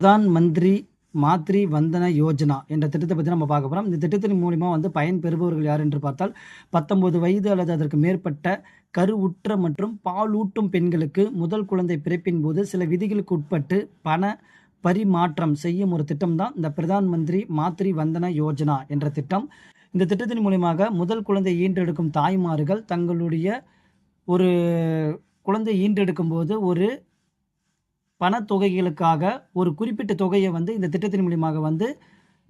பிரதான் மந்திரி மாத்ரி வந்தன யோஜனா என்ற திட்டத்தை பற்றி நம்ம பார்க்க போகிறோம் இந்த திட்டத்தின் மூலிமா வந்து பயன் பெறுபவர்கள் யார் என்று பார்த்தால் பத்தொன்பது வயது அல்லது அதற்கு மேற்பட்ட கருவுற்ற மற்றும் பாலூட்டும் பெண்களுக்கு முதல் குழந்தை பிறப்பின் போது சில விதிகளுக்கு உட்பட்டு பண பரிமாற்றம் செய்யும் ஒரு திட்டம் தான் இந்த பிரதான் மந்திரி மாத்ரி வந்தன யோஜனா என்ற திட்டம். இந்த திட்டத்தின் மூலியமாக முதல் குழந்தை ஈன்றெடுக்கும் தாய்மார்கள் தங்களுடைய ஒரு குழந்தை ஈன்றெடுக்கும் போது ஒரு பணத்தொகைகளுக்காக ஒரு குறிப்பிட்ட தொகையை வந்து இந்த திட்டத்தின் மூலியமாக வந்து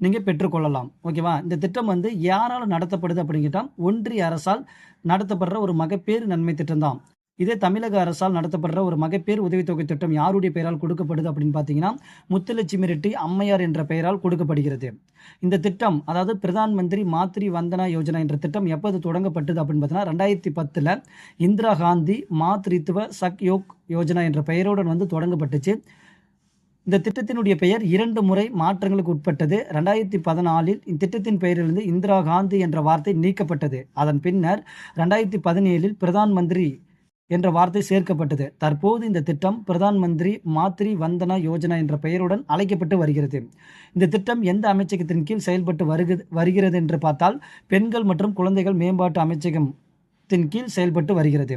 நீங்கள் பெற்றுக்கொள்ளலாம். ஓகேவா? இந்த திட்டம் வந்து யாரால் நடத்தப்படுது அப்படிங்கிட்டால் ஒன்றிய அரசால் நடத்தப்படுற ஒரு மகப்பேறு நன்மை திட்டம் தான் இதே தமிழக அரசால் நடத்தப்படுற ஒரு மகப்பேறு உதவித்தொகை திட்டம் யாருடைய பெயரால் கொடுக்கப்படுது அப்படின்னு பார்த்தீங்கன்னா முத்துலட்சுமி ரெட்டி அம்மையார் என்ற பெயரால் கொடுக்கப்படுகிறது. இந்த திட்டம் அதாவது பிரதான் மந்திரி மாத்ரி வந்தனா யோஜனா என்ற திட்டம் எப்போது தொடங்கப்பட்டது அப்படின்னு பார்த்தீங்கன்னா ரெண்டாயிரத்தி பத்தில் இந்திரா காந்தி மாத்ரித்துவ சக் யோக் யோஜனா என்ற பெயருடன் வந்து தொடங்கப்பட்டுச்சு. இந்த திட்டத்தினுடைய பெயர் இரண்டு முறை மாற்றங்களுக்கு உட்பட்டது. ரெண்டாயிரத்தி பதினாலில் இத்திட்டத்தின் பெயரிலிருந்து இந்திரா காந்தி என்ற வார்த்தை நீக்கப்பட்டது. அதன் பின்னர் ரெண்டாயிரத்தி பதினேழில் பிரதான் மந்திரி என்ற வார்த்தை சேர்க்கப்பட்டது. தற்போது இந்த திட்டம் பிரதான் மந்திரி மாத்ரி வந்தனா யோஜனா என்ற பெயருடன் அழைக்கப்பட்டு வருகிறது. இந்த திட்டம் எந்த அமைச்சகத்தின் கீழ் செயல்பட்டு வருகிறது வருகிறது என்று பார்த்தால் பெண்கள் மற்றும் குழந்தைகள் மேம்பாட்டு அமைச்சகத்தின் கீழ் செயல்பட்டு வருகிறது.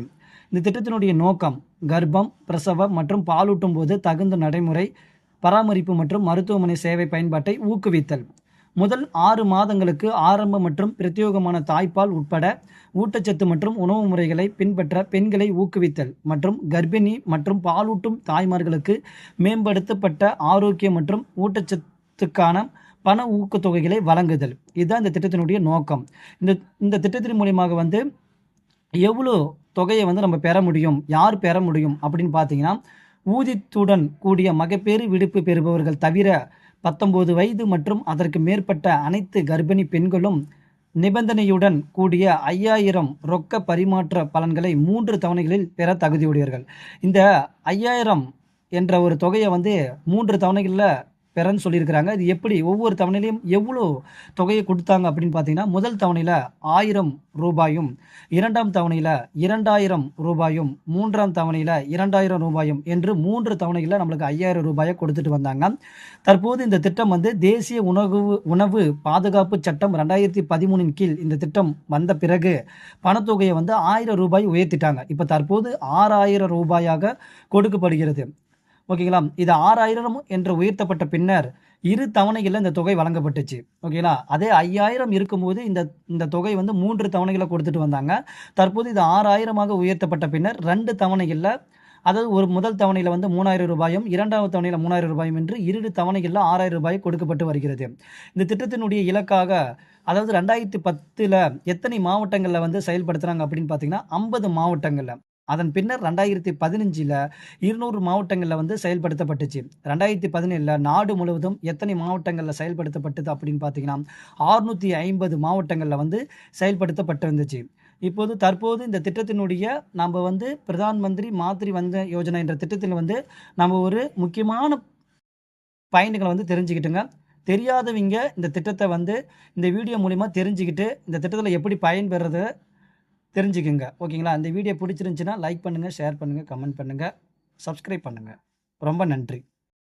இந்த திட்டத்தினுடைய நோக்கம் கர்ப்பம் பிரசவம் மற்றும் பாலூட்டும் போது தகுந்த நடைமுறை பராமரிப்பு மற்றும் மருத்துவமனை சேவை பயன்பாட்டை ஊக்குவித்தல். முதல் ஆறு மாதங்களுக்கு ஆரம்ப மற்றும் பிரத்யோகமான தாய்ப்பால் உட்பட ஊட்டச்சத்து மற்றும் உணவு முறைகளை பின்பற்ற பெண்களை ஊக்குவித்தல் மற்றும் கர்ப்பிணி மற்றும் பாலூட்டும் தாய்மார்களுக்கு மேம்படுத்தப்பட்ட ஆரோக்கியம் மற்றும் ஊட்டச்சத்துக்கான பண ஊக்கத்தொகைகளை வழங்குதல். இதுதான் இந்த திட்டத்தினுடைய நோக்கம். இந்த இந்த திட்டத்தின் மூலியமாக வந்து எவ்வளோ தொகையை வந்து நம்ம பெற முடியும் யார் பெற முடியும் அப்படின்னு பார்த்தீங்கன்னா ஊதியத்துடன் கூடிய மகப்பேறு விடுப்பு பெறுபவர்கள் தவிர பத்தொன்பது வயது மற்றும் அதற்கு மேற்பட்ட அனைத்து கர்ப்பிணி பெண்களும் நிபந்தனையுடன் கூடிய ஐயாயிரம் ரொக்க பரிமாற்ற பலன்களை மூன்று தவணைகளில் பெற தகுதியுடையவர்கள். இந்த ஐயாயிரம் என்ற ஒரு தொகையை வந்து மூன்று தவணைகளில் பெறன்னு சொல்லியிருக்கிறாங்க. இது எப்படி? ஒவ்வொரு தவணையிலையும் எவ்வளோ தொகையை கொடுத்தாங்க அப்படின்னு பார்த்தீங்கன்னா முதல் தவணையில் ஆயிரம் ரூபாயும் இரண்டாம் தவணையில் இரண்டாயிரம் ரூபாயும் மூன்றாம் தவணையில் இரண்டாயிரம் ரூபாயும் என்று மூன்று தவணைகளில் நம்மளுக்கு ஐயாயிரம் ரூபாயை கொடுத்துட்டு வந்தாங்க. தற்போது இந்த திட்டம் வந்து தேசிய உணவு உணவு பாதுகாப்பு சட்டம் ரெண்டாயிரத்தி பதிமூணின் கீழ் இந்த திட்டம் வந்த பிறகு பணத்தொகையை வந்து ஆயிரம் ரூபாய் உயர்த்திட்டாங்க. இப்போ தற்போது ஆறாயிரம் ரூபாயாக கொடுக்கப்படுகிறது. ஓகேங்களா? இது ஆறாயிரம் என்று உயர்த்தப்பட்ட பின்னர் இரு தவணைகளில் இந்த தொகை வழங்கப்பட்டுச்சு. ஓகேங்களா? அதே ஐயாயிரம் இருக்கும்போது இந்த இந்த தொகை வந்து மூன்று தவணைகளை கொடுத்துட்டு வந்தாங்க. தற்போது இது ஆறாயிரமாக உயர்த்தப்பட்ட பின்னர் ரெண்டு தவணைகளில் அதாவது ஒரு முதல் தவணையில் வந்து மூணாயிரம் ரூபாயும் இரண்டாவது தவணையில் மூணாயிரம் ரூபாயும் என்று இரு தவணைகளில் ஆறாயிரம் ரூபாய் கொடுக்கப்பட்டு வருகிறது. இந்த திட்டத்தினுடைய இலக்காக அதாவது ரெண்டாயிரத்தி பத்தில் எத்தனை மாவட்டங்களில் வந்து செயல்படுத்துகிறாங்க அப்படின்னு பார்த்தீங்கன்னா ஐம்பது மாவட்டங்களில். அதன் பின்னர் ரெண்டாயிரத்தி பதினஞ்சில் இருநூறு மாவட்டங்களில் வந்து செயல்படுத்தப்பட்டுச்சு. ரெண்டாயிரத்தி பதினேழில் நாடு முழுவதும் எத்தனை மாவட்டங்களில் செயல்படுத்தப்பட்டது அப்படின்னு பார்த்தீங்கன்னா ஆறுநூற்றி ஐம்பது மாவட்டங்களில் வந்து செயல்படுத்தப்பட்டு இருந்துச்சு இப்போது தற்போது இந்த திட்டத்தினுடைய நம்ம வந்து பிரதான் மந்திரி மாத்ரி வந்த யோஜனா என்ற திட்டத்தில் வந்து நம்ம ஒரு முக்கியமான பயன்களை வந்து தெரிஞ்சுக்கிட்டுங்க. தெரியாதவங்க இந்த திட்டத்தை வந்து இந்த வீடியோ மூலிமா தெரிஞ்சுக்கிட்டு இந்த திட்டத்தில் எப்படி பயன்பெறது தெரிஞ்சுக்குங்க. ஓகேங்களா? அந்த வீடியோ பிடிச்சிருந்துச்சின்னா லைக் பண்ணுங்கள் ஷேர் பண்ணுங்கள் கமெண்ட் பண்ணுங்கள் சப்ஸ்கிரைப் பண்ணுங்கள் ரொம்ப நன்றி.